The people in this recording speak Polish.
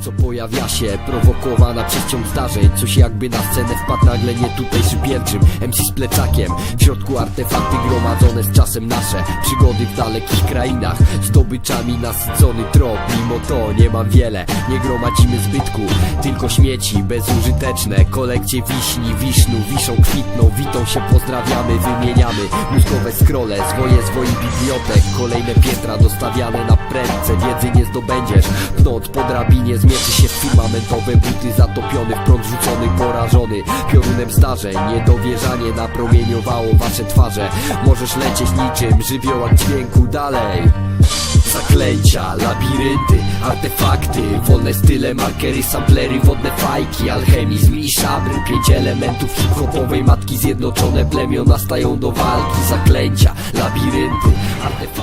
Co pojawia się, prowokowana przez ciąg zdarzeń. Coś jakby na scenę wpadł nagle nie tutejszy pierwszym MC z plecakiem, w środku artefakty gromadzone z czasem nasze. Przygody w dalekich krainach, zdobyczami nasycony trop. Mimo to nie mam wiele, nie gromadzimy zbytku. Tylko śmieci bezużyteczne, kolekcje wiśni, wisznu Wiszą, kwitną, witą się, pozdrawiamy, wymieniamy Mózgowe scrolle, zwoje zwoi bibliotek. Kolejne piętra dostawiane na prędce Wiedzy nie zdobędziesz, pnąc po drabinie Zmierzy się w firmamentowe buty Zatopiony w prąd rzucony, porażony. Piorunem zdarzeń, niedowierzanie Napromieniowało wasze twarze. Możesz lecieć niczym żywiołak dźwięku dalej Zaklęcia, labirynty, artefakty Wolne style, markery, samplery, wodne fajki Alchemizm i szabry Pięć elementów hip-hopowej matki Zjednoczone plemiona stają do walki Zaklęcia, labirynty, artefakty